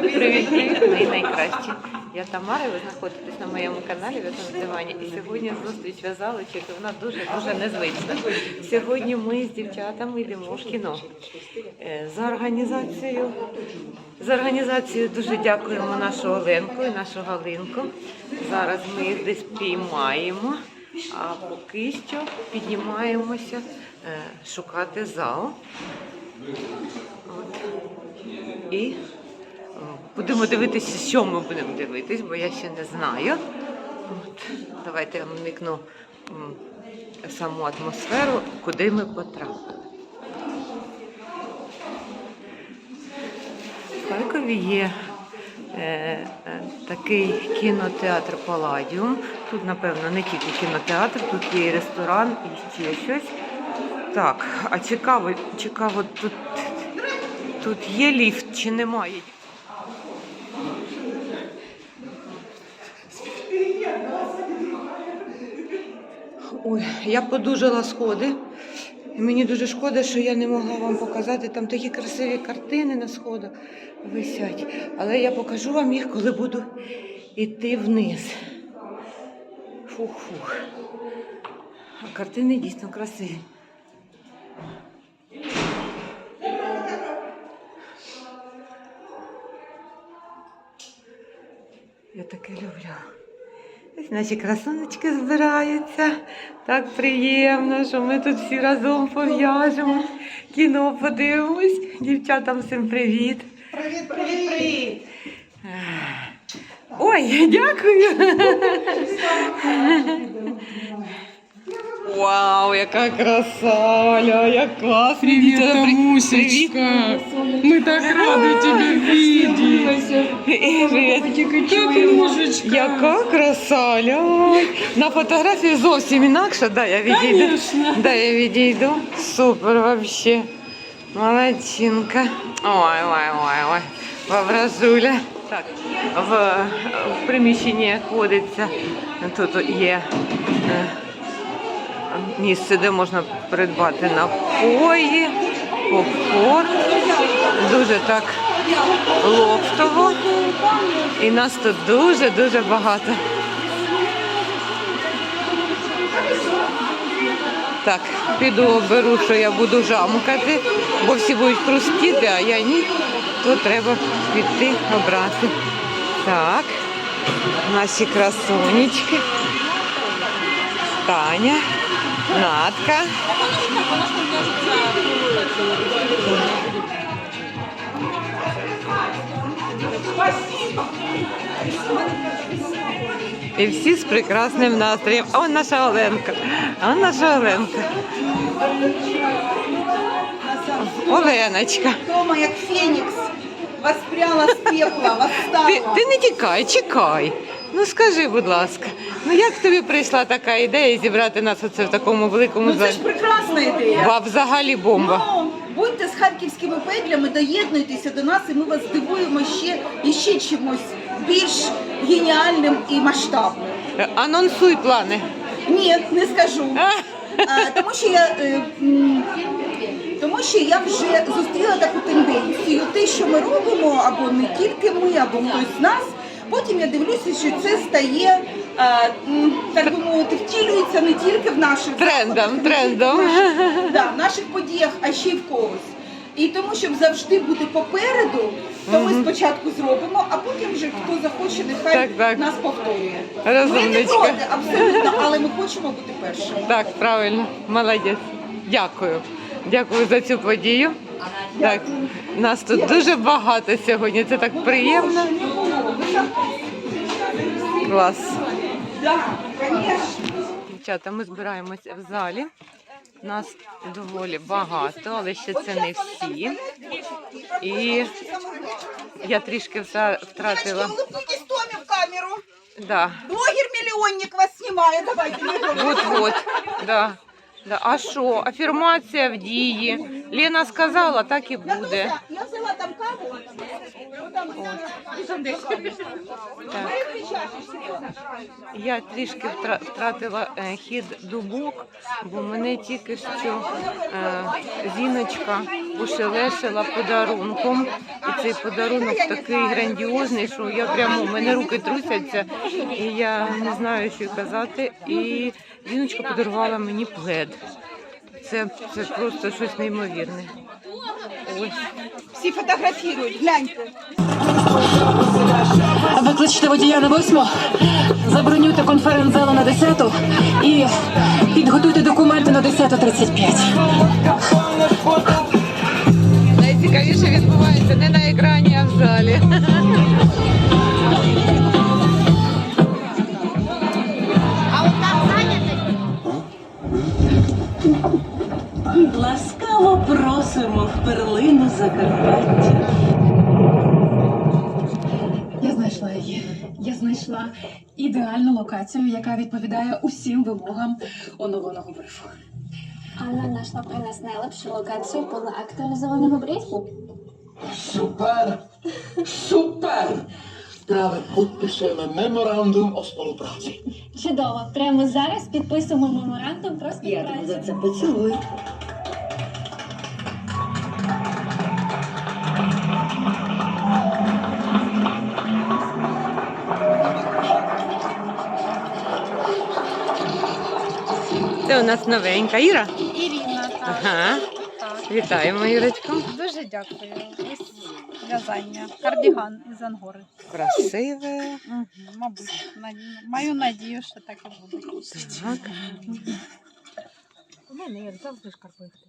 Привіт, привіт, мої найкращі. Я Тамара, ви знаходитесь на моєму каналі «В'язане дивані. І сьогодні зустріч в'язалочок, і вона дуже-дуже незвична. Сьогодні ми з дівчатами йдемо в кіно. Е, За організацією, за організацією дуже дякуємо нашу Оленку і нашу Галинку. Зараз ми їх десь піймаємо, а поки що піднімаємося е, шукати зал. От. І будемо дивитися, що ми будемо дивитись, бо я ще не знаю. От. Давайте я м, саму атмосферу, куди ми потрапили. В Харкові є е, е, такий кінотеатр Паладіум. Тут, напевно, не тільки кінотеатр, тут є і ресторан, і ще щось. Так, а цікаво, цікаво, тут, тут є ліфт чи немає? Ой, я подужала сходи. Мені дуже шкода, що я не могла вам показати. Там такі красиві картини на сходах висять. Але я покажу вам їх, коли буду йти вниз. Фух-фух. А картини дійсно красиві. Я таке люблю. Ось наші красуночки збираються. Так приємно, що ми тут всі разом пов'яжемо. Кіно подивимось. Дівчатам всім привіт. Привіт, привіт, привіт! Ой, дякую. Вау, яка краса, Ля, як класно. Привет, Дівчата, при- Тамусечка! Мы так рады тебя видеть! Яка краса, Ля. На фотографії зовсім інакше, да, я відійду. Конечно. Да, я відійду. Супер вообще. Молодчинка. Ой, ой, ой, ой. Воображуля. Так, в, в приміщенні ходиться. Тут є е, місце, де можна придбати напої, попкорн. Дуже так лофтово. І нас тут дуже-дуже багато. Так, піду оберу, що я буду жамкати, бо всі будуть хрустіти, а я ні, то треба піти обрати. Так, наші красунечки. Таня, Натка. І всі з прекрасним настроєм. А он наша Оленка. А он наша Оленка. Оленочка. Тома, як Фенікс, воспряла з пекла, восстала. Ти, ти не тікай, чекай. Ну скажи, будь ласка, ну як тобі прийшла така ідея зібрати нас оце в такому великому Ну це залі? ж прекрасна ідея. Ва, взагалі бомба. Ну, будьте з харківськими петлями, доєднуйтеся до нас, і ми вас здивуємо ще і ще чимось більш геніальним і масштабним. Анонсуй плани. Ні, не скажу. А, тому що я е, м, тому що я вже зустріла таку тенденцію. Те, що ми робимо, або не тільки ми, або хтось з нас. Потім я дивлюся, що це стає, е, так би мовити, втілюється не тільки в наших Трендом, трендом. в наших, да, в наших подіях, а ще й в когось. І тому, щоб завжди бути попереду, то ми спочатку зробимо, а потім вже хто захоче, нехай Так, так. нас повторює. Ми не Розумничка. проти, абсолютно, але ми хочемо бути першими. Так, правильно, молодець. Дякую. Дякую за цю подію. Так, нас тут дуже багато сьогодні. Це так приємно. Клас. Да, конечно. Дівчата, ми збираємося в залі. Нас доволі багато, але ще це не всі. І я трішки вта- втратила. Улыбнитесь Томе в камеру. Да. Блогер-миллионник вас снимает. Давайте. Вот-вот. Да. Да. А що? Афірмація в дії. Лена сказала, так і буде. Я. Я трішки втратила е, хід дубок, бо мене тільки що е, зіночка ошелешила подарунком. І цей подарунок такий грандіозний, що я прямо у мене руки трусяться, і я не знаю, що казати. І зіночка подарувала мені плед. Це, це просто щось неймовірне. Ось. Всі фотографірують, гляньте. Викличте водія на восьму, забронюйте конференц-залу на 10 і підготуйте документи на 10.35. Найцікавіше відбувається не на екрані, а в залі. Знайшла ідеальну локацію, яка відповідає усім вимогам оновленого брифу. Анна знайшла при нас найлепшу локацію поле актуалізованого брифу. Super! Super! Prawie podpisujemy memorandum o współpracy. Чудово! Прямо зараз підписуємо меморандум про співпрацю. це поцілую. Це у нас новенька Іра. Ірина, так. Ага. Вітаємо, Ірочко. Дуже дякую. Ось в'язання. Кардіган із ангори. Красиве. Угу, мабуть, на- маю надію, що так і буде. Так. У мене як завжди шкарпетки.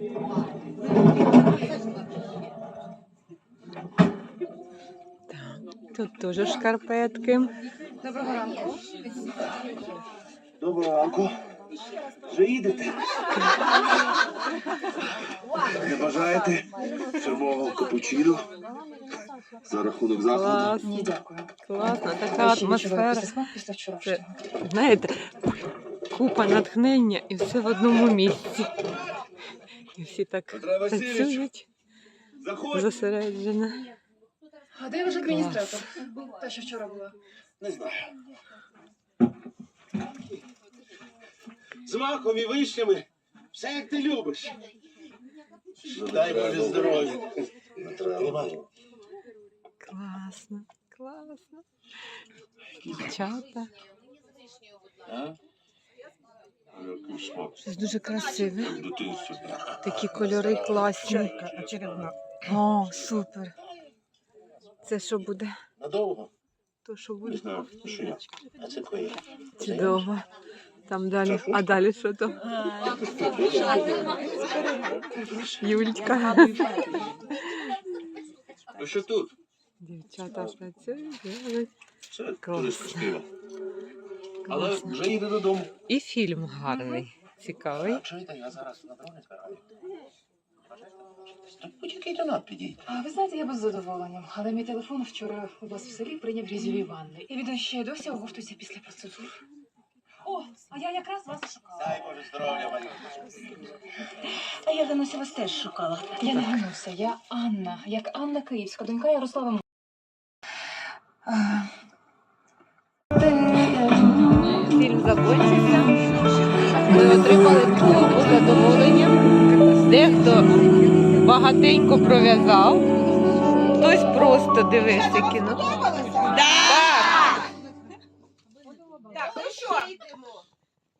Тут теж шкарпетки. Доброго ранку. Доброго ранку. Вже їдете? Не бажаєте фірмового капучино за рахунок закладу? Клас. Класна така атмосфера. Це, знаєте, купа натхнення і все в одному місці. І всі так працюють заходь. А де ваш адміністратор? Та, що вчора була. Не знаю. З маком і вишнями. Все як ти любиш. Дай Боже здоров'я. Класно, класно. Дівчата. Щось дуже красиве. Такі кольори класні. О, супер. Це що буде? Надовго? То що Не буде? знаю, ну що я. А це твоє. Чудово. Там далі. А далі що то? Юлька. Ну що тут? Дівчата працюють. роблять. Це туристка співа. Але вже їде додому. І фільм гарний, цікавий. Чуєте, я зараз на дрони збираю. Тут будь-який донат підійде. А ви знаєте, я без задоволення, але мій телефон вчора у вас в селі прийняв різьові ванни. І він ще й досі оговтується після процедур. О, а я якраз вас шукала. Дай Боже здоров'я, Марія. А я Дануся вас теж шукала. Я не Гануся, я Анна, як Анна Київська, донька Ярослава. М- Фільм закінчився. Ми отримали купу задоволення. Дехто багатенько пров'язав, хтось просто дивився кіно. Так. Так, ну що?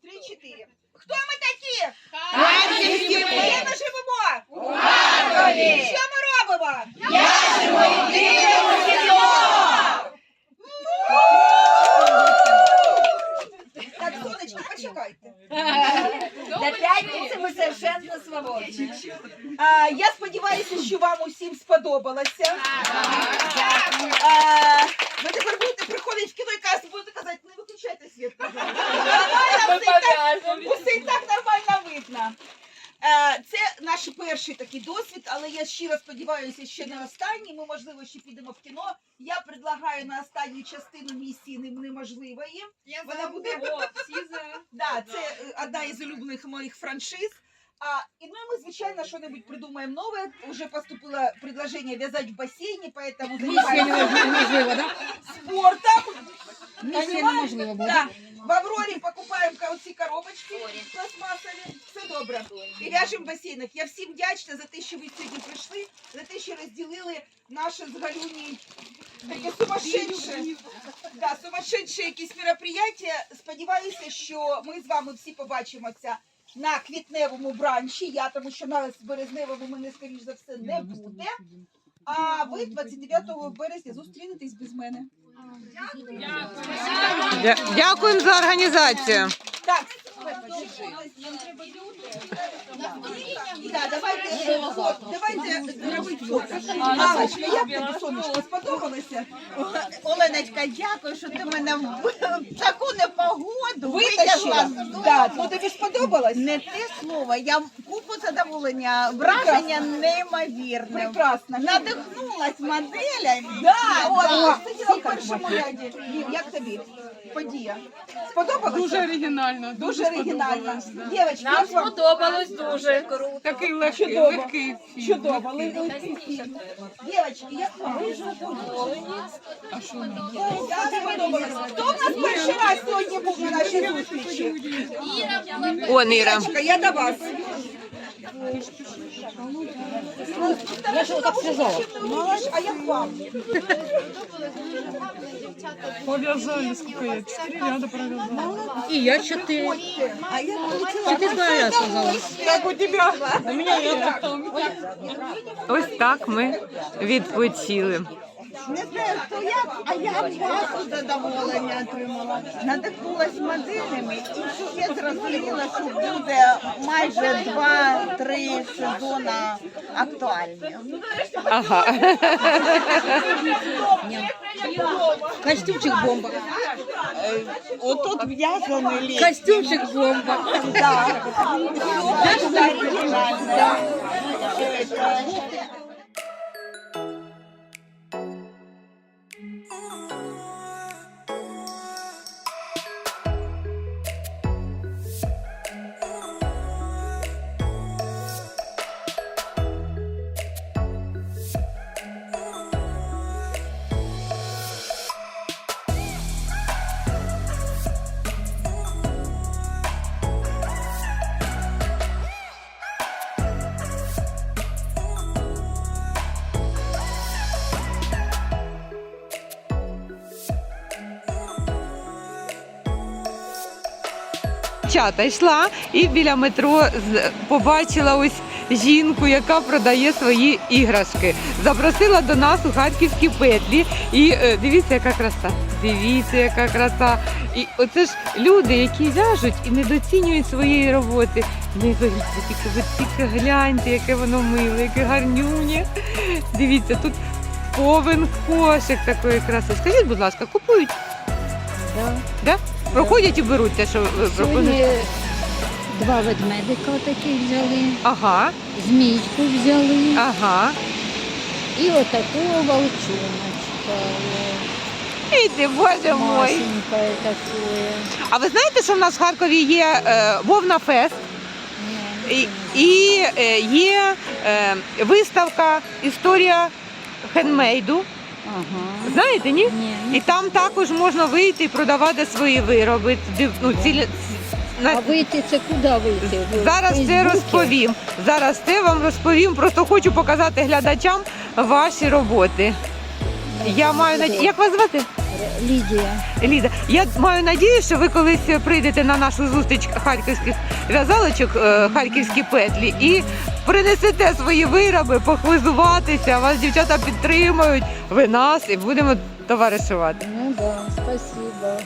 Три-чотири. Хто ми такі? Харківські ми! Де ми живемо? У Харкові! Що ми робимо? Яшимо і дивимося кіно! Так, сонечко, почекайте. До п'ятниці ми совершенно свободні. А, я сподіваюся, що вам усім сподобалося. А, ви тепер будете приходити в кіно і казати, будете казати, не виключайте світ. пожалуйста». Нормально, все і так- Усе і так нормально видно. Це наш перший такий досвід, але я щиро сподіваюся, що не останній. Ми, можливо, ще підемо в кіно. Я на останню частину місії «Нем- неможливої. Вона буде да, це е, одна із улюблених моїх франшиз. А, і ну, ми, звичайно, що-небудь придумаємо нове. Уже поступило предложение вязать в бассейне, поэтому занимаемся спортом. Понимаешь? Да. В Аврорі покупаємо ка- оці коробочки пластмасові. Все добре. І в'яжемо в басейнах. Я всім вдячна за те, що ви сьогодні прийшли, за те, що розділили наше з Галюні таке сумасшедше, да, сумасшедше якісь мероприятия. Сподіваюся, що ми з вами всі побачимося на квітневому бранчі. Я тому що на березневому мене, скоріш за все, не буде. А ви 29 березня зустрінетесь без мене. Дя- Дякуємо за організацію. Да, давайте, от, давайте робити фото. Аллочка, як тобі сонечко сподобалося? Оленочка, дякую, що ти мене в таку непогоду витягла. Да, ну тобі сподобалось? Не те слово, я задоволення, враження неймовірне. Прекрасно. Надихнулась моделями. Да, от, о, сиділа в першому ряді. Лів, як тобі? Подія. Сподобалося? Дуже оригінально. Дуже оригінально. Дівчатки, Нам сподобалось дуже. Такий легкий, легкий. Чудово. легкий фільм. Дівчатки, як вам? Ви задоволені? А що нам? сподобалось. Хто в нас перший раз сьогодні був на нашій зустрічі? О, Іра. Дівчатка, я до вас. Я ж так сказала. А як вам? Пов'язали, скільки я? Чотири ряда пров'язала. І я чотири. А як Чи ти два рази сказала? Як у тебе? Ось так ми відпочили. Не знаю, хто як, а я масу задоволення отримала. Надихнулась моделями і ще зрозуміла, що буде майже два-три сезони актуальні. Ага. Костюмчик бомба. Отут в'язаний ліс. Костюмчик бомба. Да. Все оригінальне. Чата йшла і біля метро побачила ось жінку, яка продає свої іграшки. Запросила до нас у харківські петлі. І е, дивіться, яка краса. Дивіться, яка краса. І оце ж люди, які в'яжуть і недооцінюють своєї роботи. Не дивіться, тільки ви тільки гляньте, яке воно миле, яке гарнюнє. Дивіться, тут повен кошик такої краси. Скажіть, будь ласка, купують? Да? Проходять і беруть те, що ви пропонуєте? Два ведмедика таких взяли, Ага, змійку взяли ага. і отакого волчоночка. Іди, боже мой. Такое. А ви знаєте, що в нас в Харкові є е, Вовна Фест і, і е, є е, виставка Історія хендмейду. Ага. Знаєте, ні? Ні, І там також можна вийти і продавати свої вироби. Ну, цілі, на- А вийти це куди вийти? В Зараз це Фейсбуці? розповім. Зараз це вам розповім. Просто хочу показати глядачам ваші роботи. Я маю надію. Як вас звати? Лідія. Ліда, я маю надію, що ви колись прийдете на нашу зустріч харківських в'язалочок, е, харківські петлі, і принесете свої вироби, похвизуватися. Вас дівчата підтримують, ви нас і будемо товаришувати. Ну да, спасибо.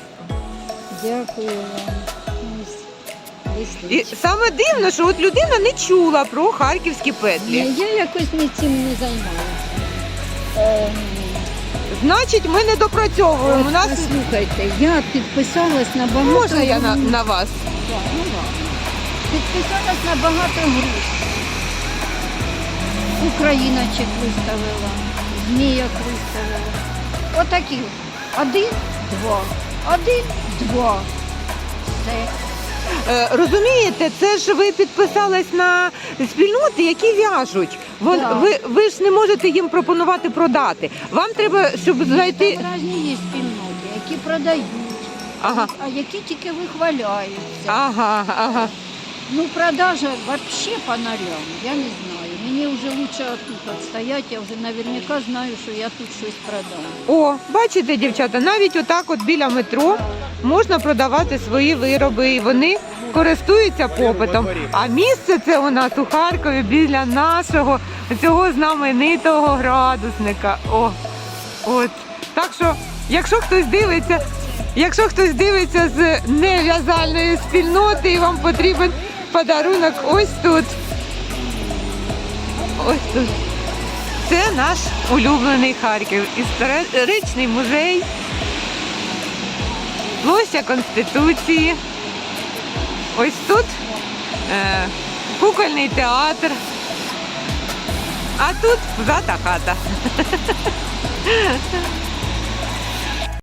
Дякую вам. І саме дивно, що от людина не чула про харківські петлі. Ні, я якось не цим не займаюся. Е, Значить, ми не допрацьовуємо. У нас Послухайте, я підписалась на багато можна я на, груп. на вас. Так, ну. Підписалась на багато груп. Україночок виставила, зміяк виставила. Отакі. Один, два. Один, два. Все. Е, розумієте, це ж ви підписались на спільноти, які в'яжуть. Вон, Да. ви, ви ж не можете їм пропонувати продати. Вам треба, щоб знайти. Там різні є спільноти, які продають, Ага, а які тільки вихваляються. ага, ага. Ну, продажа вообще по нолям, я не знаю. Мені вже лучше тут отстоять, я вже наверняка знаю, що я тут щось продам. О, бачите, дівчата, навіть отак от біля метро можна продавати свої вироби, і вони користуються попитом. А місце це у нас у Харкові біля нашого цього знаменитого градусника. О, от. Так що, якщо хтось дивиться, якщо хтось дивиться з нев'язальної спільноти і вам потрібен подарунок ось тут. Ось тут. Це наш улюблений Харків. Історичний музей, площа Конституції. Ось тут е, кукольний театр. А тут взата хата.